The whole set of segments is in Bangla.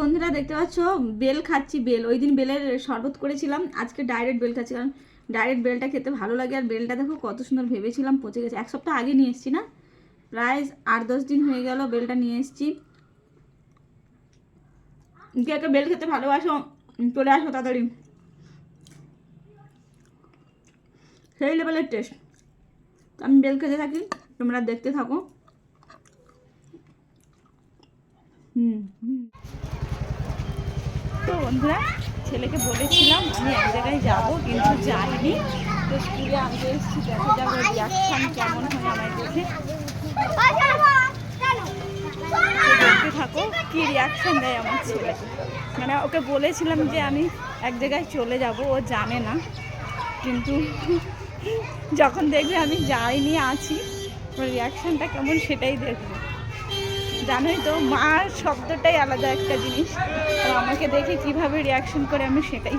বন্ধুরা দেখতে পাচ্ছ? বেল খাচ্ছি, বেল। ওই দিন বেলের শরবত করেছিলাম। আজকে ডাইরেক্ট বেল খাচ্ছি, কারণ ডাইরেক্ট বেলটা খেতে ভালো লাগে। আর বেলটা দেখো, কত সুন্দর ভেবেছিলাম পচে গেছে। এক সপ্তাহ আগে নিয়ে এসেছি না? প্রায় আট দশ দিন হয়ে গেল বেলটা নিয়ে এসেছি। কে কে বেল খেতে ভালোবাসো, চলে আসো তাড়াতাড়ি। সেই লেভেলের টেস্ট আমি বেল খেতে থাকি, তোমরা দেখতে থাকো। হুম হুম। তো বন্ধুরা, ছেলেকে বলেছিলাম, আমি এক জায়গায় যাব, কিন্তু যাইনি। তো স্কুলে আমি এসেছি, দেখা যাবে রিয়াকশান কেমন হয় আমার দেখে। দেখতে থাকো, কি রিয়াকশান দেয় আমার ছেলে। মানে ওকে বলেছিলাম যে, আমি এক জায়গায় চলে যাব, ও জানে না। কিন্তু যখন দেখবে আমি যাইনি, আছি, ওর রিয়াকশানটা কেমন সেটাই দেখবে। জানোই তো মার শব্দটাই আলাদা একটা জিনিস। আর আমাকে দেখে কীভাবে রিয়াকশন করে আমি সেটাই।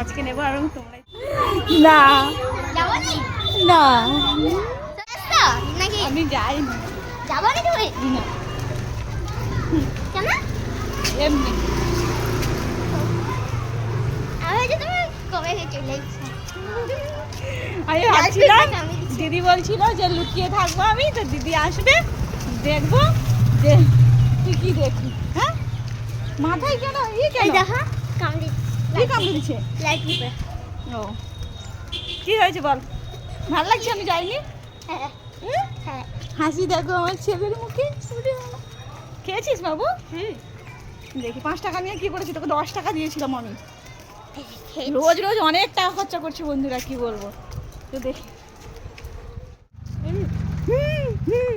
আজকে নেব আর তোমরা না। না। আমি যাব না। তুমি? না। কেন? এমনি। আমি ভাবছিলাম দিদি বলছিল যে লুকিয়ে থাকব আমি তো দিদি আসবে। দেখব? যে তুই কি দেখবি? হ্যাঁ? মাথায় কেন ই কেন? দেখো কামড়ি কি কামড়ে দিচ্ছে লাইট ও। কি হয়েছে বল? ভালো লাগছে আমি যাইনি? হ্যাঁ হ্যাঁ। হাসি দেখো আমার ছেলের মুখে। খেয়েছিস বাবু? হুম। দেখি পাঁচ টাকা নিয়ে কি করেছি? তোকে দশ টাকা দিয়েছিলাম আমি। রোজ রোজ অনেক টাকা খরচা করছি বন্ধুরা কি বলব? তো দেখি হুম। হুম, হুম,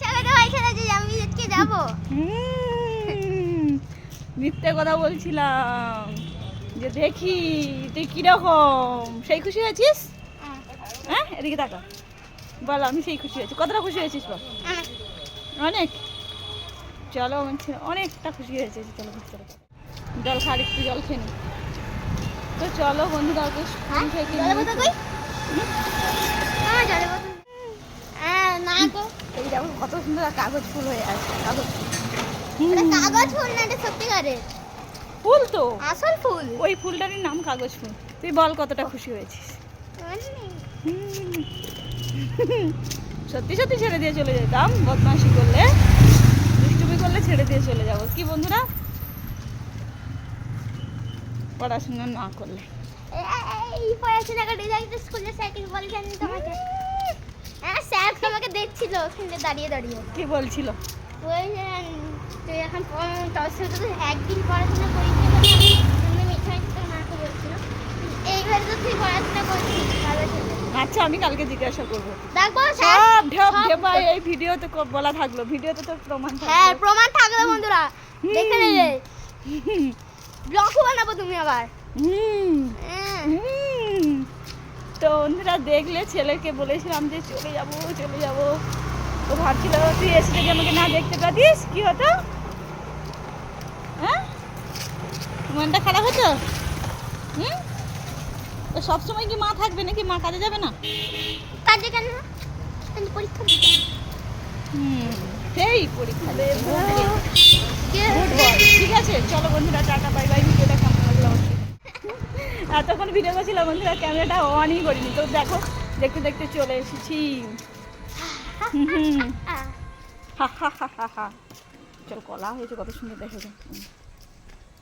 চলো তো ভাই খেলা যে আমি আজকে যাব হুম। মিথ্যে কথা বলছিলাম। যে দেখি তুই কীরকম? সেই খুশি হয়েছিস? হ্যাঁ এদিকে তাকা। বল আমি সেই খুশি হয়েছি। কতটা খুশি হয়েছিস বল? অনেক। চলো অনেকটা খুশি হয়েছে। চলো ভিতরে জল খার একটু জল খেয়ে নি। তো চলো বন্ধু স্কুল থেকে বোতল কই আমার হ্যাঁ না গো। এই দেখো কত সুন্দর কাগজ ফুল হয়ে আছে কাগজ ফুল। কাগজ ফুল না এটা সত্যিকারের? ফুল তো। আসল ফুল? ওই ফুলটারই নাম কাগজ ফুল। তুই বল কতটা খুশি হয়েছিস। সত্যি সত্যি ছেড়ে দিয়ে চলে যেতাম বদমাশি করলে দুষ্টুমি করলে ছেড়ে দিয়ে চলে যাব। কি বন্ধুরা? পড়াশোনা না করলে। এই পড়াশোনা ডিজাইন স্কুলে সাইকেল বলছেন তোমাকে হ্যাঁ স্যার তোমাকে দেখছিল দাঁড়িয়ে দাঁড়িয়ে। কি বলছিল? বলছেন তুই এখন সাথে তো একদিন পড়াশোনা তো আচ্ছা আমি কালকে জিজ্ঞাসা করব। সব ঢপ এই ভিডিওতে বলা থাকল। ভিডিওতে প্রমাণ হ্যাঁ থাকল প্রমাণ থাকবে বন্ধুরা। দেখে নেবে ব্লগও বানাবো তুমি আবার। হুম। হ্যাঁ। তো বন্ধুরা দেখলে ছেলেকে বলেছিলাম যে চলে যাব চলে যাব। ও ভাবছিল তুই এসে যদি আমাকে না দেখতে পাতিস কি হতো? হ্যাঁ? মনটা খারাপ হতো? হুম? তো সবসময় কি মা থাকবে নাকি মা কাজে যাবে না? কাজে কেন পরীক্ষা হুম সেই পরীক্ষা ঠিক আছে চলো বন্ধুরা টাটা বাই বাই ভিডিওটা কেমন লাগল? এতক্ষণ ভিডিও করছিলাম বন্ধুরা ক্যামেরাটা অনই করিনি। তো দেখো দেখতে দেখতে চলে এসেছি। চল কলা হয়েছে কত সুন্দর দেখে যায়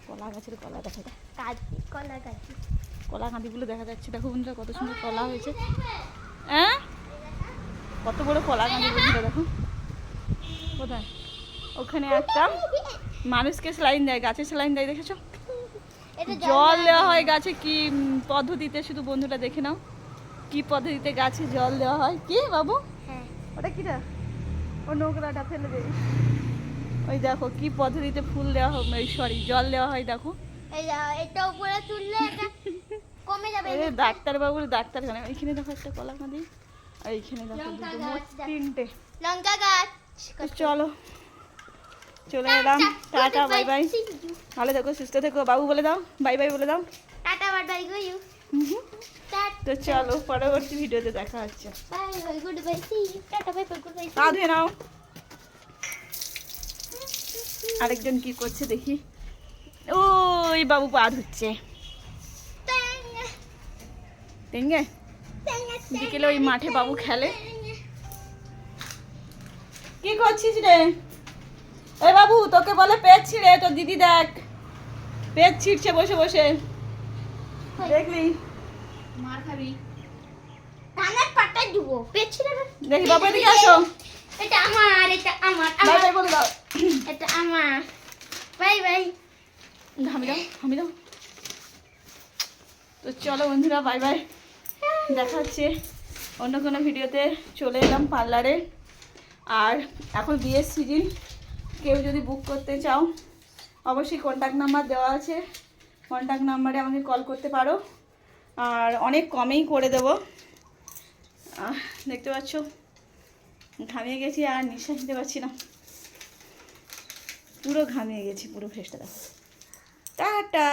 কলা গাছের কলা দেখা যায় কলা কাঁদিগুলো দেখা যাচ্ছে। দেখো বন্ধুরা কত সুন্দর কলা হয়েছে। হ্যাঁ কত বড় কলা কাঁদি বন্ধুরা দেখো। কোথায়? ওখানে একটা মানুষকে স্যালাইন দেয় গাছে স্যালাইন দেয় দেখেছ? জল দেওয়া হয়। গাছে কি পদ্ধতিতে? শুধু বন্ধুরা দেখে নাও। কি পদ্ধতিতে গাছে জল দেওয়া হয়? কি বাবু? ওটা কিটা? ও নোংরাটা ফেলে দে। ওই দেখো কি পদ্ধতিতে ফুল দেওয়া হয় সরি জল দেওয়া হয় দেখো। এই এটা উপরে তুললে এটা কমে যাবে এই ডাক্তারবাবুর ডাক্তারখানা এইখানে দেখো একটা কলা কাঁদি আর এইখানে দেখো তিনটে। লঙ্কা গাছ। চলো চলে এলাম। টাটা বাই বাই ভালো থেকো সুস্থ থেকো। বাবু বলে দাও বাই বাই বলে দাও। Tata bye bye go you তো চলো পরবর্তী ভিডিওতে দেখা হচ্ছে। Bye bye good bye see tata bye bye good bye পা ধুয়ে নাও। আরেকজন কি করছে দেখি। ওই বাবু পার হচ্ছে টেঙ্গে বিকেলে ওই মাঠে বাবু খেলে। কি করছিস রে? এ বাবু তোকে বলে পেট ছিঁড়ে তোর দিদি দেখ। পেট ছিঁড়ছে বসে বসে। দেখলি? মার খাবি। কানের পাটা দিব পেছনে দেখি বাবু এদিকে আসো। এটা আমার এটা আমার বাই আমার। বাই বলে দাও। এটা আমার। Bye bye. হামি দাও হামি দাও। তো চলো বন্ধুরা বাই বাই। দেখা হচ্ছে অন্য কোনো ভিডিওতে। চলে এলাম পার্লারে। আর এখন বিয়ের সিজন। কেউ যদি বুক করতে চাও অবশ্যই কন্ট্যাক্ট নাম্বার দেওয়া আছে। কন্ট্যাক্ট নাম্বারে আমাকে কল করতে পারো। আর অনেক কমেই করে দেব। দেখতে পাচ্ছ? ঘামিয়ে গেছি আর নিঃশ্বাস নিতে পারছি না। পুরো ঘামিয়ে গেছি, পুরো ফ্রেশটা দেখো। টাটা!